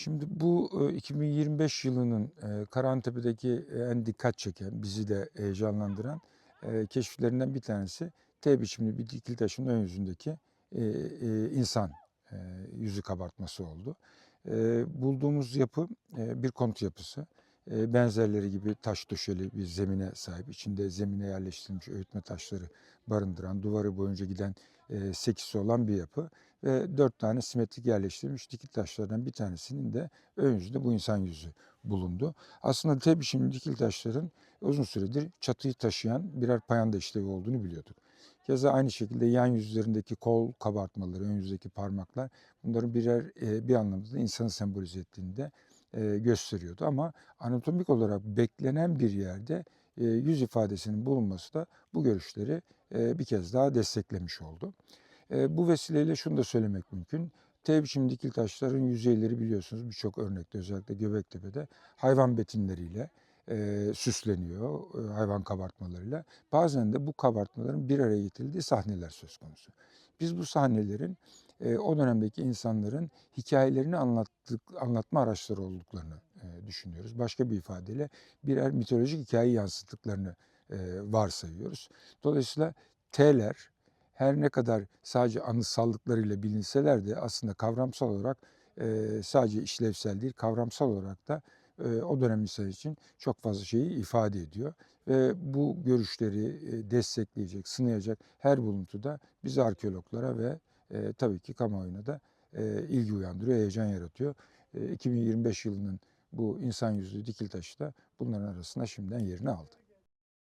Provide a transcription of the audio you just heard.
Şimdi bu e, 2025 yılının Karantepe'deki en dikkat çeken, bizi de heyecanlandıran keşiflerinden bir tanesi T biçimli bir dikil taşın ön yüzündeki insan yüzü kabartması oldu. Bulduğumuz yapı bir konut yapısı. Benzerleri gibi taş döşeli bir zemine sahip. İçinde zemine yerleştirilmiş öğütme taşları barındıran, duvarı boyunca giden sekisi olan bir yapı ve dört tane simetrik yerleştirilmiş dikil taşlardan bir tanesinin de ön yüzünde bu insan yüzü bulundu. Aslında T biçimli dikil taşların uzun süredir çatıyı taşıyan birer payanda işlevi olduğunu biliyorduk. Keza aynı şekilde yan yüzlerindeki kol kabartmaları, ön yüzdeki parmaklar bunların birer bir anlamda da insanı sembolize ettiğini de gösteriyordu. Ama anatomik olarak beklenen bir yerde yüz ifadesinin bulunması da bu görüşleri bir kez daha desteklemiş oldu. Bu vesileyle şunu da söylemek mümkün. T biçim dikil taşların yüzeyleri biliyorsunuz birçok örnekte özellikle Göbektepe'de hayvan betinleriyle e, süsleniyor, e, hayvan kabartmalarıyla. Bazen de bu kabartmaların bir araya getirildiği sahneler söz konusu. Biz bu sahnelerin e, o dönemdeki insanların hikayelerini anlattık, anlatma araçları olduklarını e, düşünüyoruz. Başka bir ifadeyle birer mitolojik hikaye yansıttıklarını e, varsayıyoruz. Dolayısıyla T'ler her ne kadar sadece anısallıklarıyla bilinseler de aslında kavramsal olarak e, sadece işlevsel değil, kavramsal olarak da e, o dönem insan için çok fazla şeyi ifade ediyor. Ve bu görüşleri e, destekleyecek, sınayacak her buluntu da biz arkeologlara ve e, tabii ki kamuoyuna da e, ilgi uyandırıyor, heyecan yaratıyor. E, 2025 yılının bu insan yüzlü dikil taşı da bunların arasında şimdiden yerini aldı.